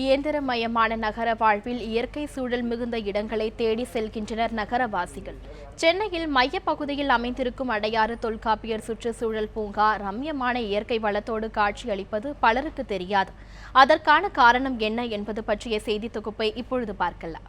இயந்திரமயமான நகர வாழ்வில் இயற்கை சூழல் மிகுந்த இடங்களை தேடி செல்கின்றனர் நகரவாசிகள். சென்னையில் மையப்பகுதியில் அமைந்திருக்கும் அடையாறு தொல்காப்பியர் சுற்றுச்சூழல் பூங்கா ரம்யமான இயற்கை வளத்தோடு காட்சியளிப்பது பலருக்கு தெரியாது. அதற்கான காரணம் என்ன என்பது பற்றிய செய்தி தொகுப்பை இப்பொழுது பார்க்கலாம்.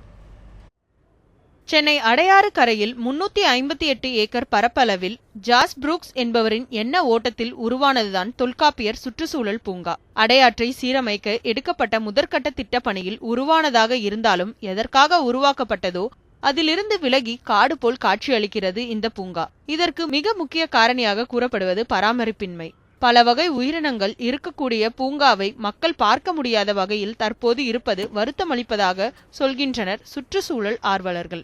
சென்னை அடையாறு கரையில் முன்னூத்தி ஐம்பத்தி எட்டு ஏக்கர் பரப்பளவில் ஜாஸ் புரூக்ஸ் என்பவரின் எண்ண ஓட்டத்தில் உருவானதுதான் தொல்காப்பியர் சுற்றுச்சூழல் பூங்கா. அடையாற்றை சீரமைக்க எடுக்கப்பட்ட முதற்கட்ட திட்டப்பணியில் உருவானதாக இருந்தாலும் எதற்காக உருவாக்கப்பட்டதோ அதிலிருந்து விலகி காடு போல் காட்சியளிக்கிறது இந்த பூங்கா. இதற்கு மிக முக்கிய காரணியாக கூறப்படுவது பராமரிப்பின்மை. பல வகை உயிரினங்கள் இருக்கக்கூடிய பூங்காவை மக்கள் பார்க்க முடியாத வகையில் தற்போது இருப்பது வருத்தமளிப்பதாக சொல்கின்றனர் சுற்றுச்சூழல் ஆர்வலர்கள்.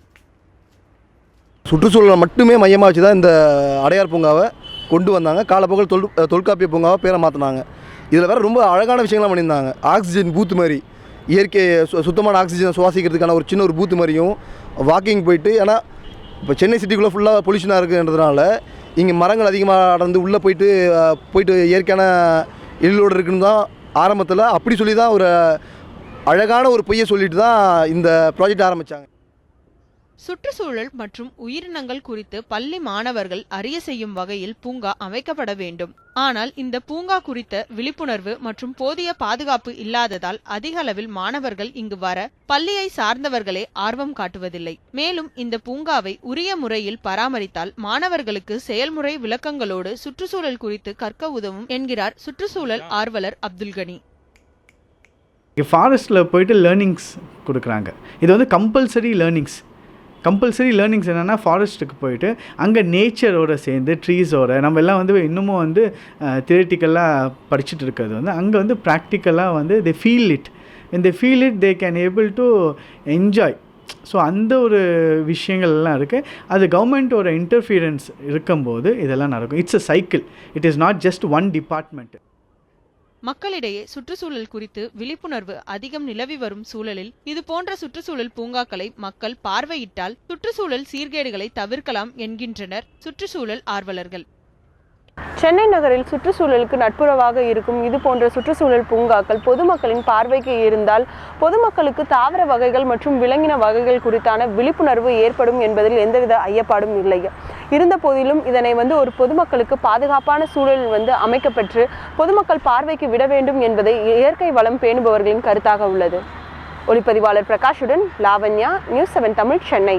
சுற்றுச்சூழலை மட்டுமே மையமாக வச்சு தான் இந்த அடையார் பூங்காவை கொண்டு வந்தாங்க. காலப்போக்கில் தொல் தொல்காப்பிய பூங்காவை பேரை மாற்றினாங்க இதில் வேறு ரொம்ப அழகான விஷயங்கள்லாம் பண்ணியிருந்தாங்க. ஆக்சிஜன் பூத்து மாதிரி. இயற்கை சு- சுத்தமான ஆக்சிஜனை சுவாசிக்கிறதுக்கான ஒரு சின்ன ஒரு பூத்து மாதிரியும் வாக்கிங் போயிட்டு ஏன்னா இப்போ சென்னை சிட்டிக்குள்ளே ஃபுல்லாக பொல்யூஷனாக இருக்குன்றதுனால இங்கே மரங்கள் அதிகமாக அடர்ந்து உள்ளே போயிட்டு போயிட்டு இயற்கையான எழிலோடு இருக்குன்னு தான் ஆரம்பத்தில் அப்படி சொல்லி தான் ஒரு அழகான ஒரு பொய்யை சொல்லிட்டு தான் இந்த ப்ராஜெக்ட் ஆரம்பித்தாங்க சுற்றுச்சூழல் மற்றும் உயிரினங்கள் குறித்து பள்ளி மாணவர்கள் அறிய செய்யும் வகையில் பூங்கா அமைக்கப்பட வேண்டும். ஆனால் இந்த பூங்கா குறித்த விழிப்புணர்வு மற்றும் போதிய பாதுகாப்பு இல்லாததால் அதிக அளவில் மாணவர்கள் இங்கு வர பள்ளியை சார்ந்தவர்களே ஆர்வம் காட்டுவதில்லை. மேலும் இந்த பூங்காவை உரிய முறையில் பராமரித்தால் மாணவர்களுக்கு செயல்முறை விளக்கங்களோடு சுற்றுச்சூழல் குறித்து கற்க உதவும் என்கிறார் சுற்றுச்சூழல் ஆர்வலர் அப்துல் கனி. ஃபாரஸ்ட்டில் போயிட்டு லேர்னிங்ஸ் கொடுக்குறாங்க. இது வந்து கம்பல்சரி லேர்னிங்ஸ் கம்பல்சரி லேர்னிங்ஸ் என்னென்னா ஃபாரஸ்ட்டுக்கு போயிட்டு அங்கே நேச்சரோட சேர்ந்து ட்ரீஸோட நம்ம எல்லாம் வந்து இன்னமும் வந்து தியரிட்டிக்கலாக படிச்சுட்டு இருக்கிறது வந்து அங்கே வந்து ப்ராக்டிக்கலாக வந்து தே ஃபீல் இட் இந்த feel it they can able to enjoy so அந்த ஒரு விஷயங்கள் எல்லாம் இருக்குது அது கவர்மெண்ட்டோட இன்டர்ஃபியரன்ஸ் இருக்கும்போது இதெல்லாம் நடக்கும். It's a cycle it is not just one department மக்களிடையே சுற்றுச்சூழல் குறித்து விழிப்புணர்வு அதிகம் நிலவி வரும் சூழலில் இது போன்ற சுற்றுச்சூழல் பூங்காக்களை மக்கள் பார்வையிட்டால் சுற்றுச்சூழல் சீர்கேடுகளை தவிர்க்கலாம் என்கின்றனர் சுற்றுச்சூழல் ஆர்வலர்கள். சென்னை நகரில் சுற்றுச்சூழலுக்கு நட்புறவாக இருக்கும் இது போன்ற சுற்றுச்சூழல் பூங்காக்கள் பொதுமக்களின் பார்வைக்கு இருந்தால் பொதுமக்களுக்கு தாவர வகைகள் மற்றும் விலங்கின வகைகள் குறித்தான விழிப்புணர்வு ஏற்படும் என்பதில் எந்தவித ஐயப்பாடும் இல்லை. இருந்த போதிலும் இதனை வந்து ஒரு பொதுமக்களுக்கு பாதுகாப்பான சூழல் வந்து அமைக்கப்பெற்று பொதுமக்கள் பார்வைக்கு விட வேண்டும் என்பதை இயற்கை வளம் பேணுபவர்களின் கருத்தாக உள்ளது. ஒளிப்பதிவாளர் பிரகாஷுடன் லாவண்யா நியூஸ் செவன் தமிழ் சென்னை.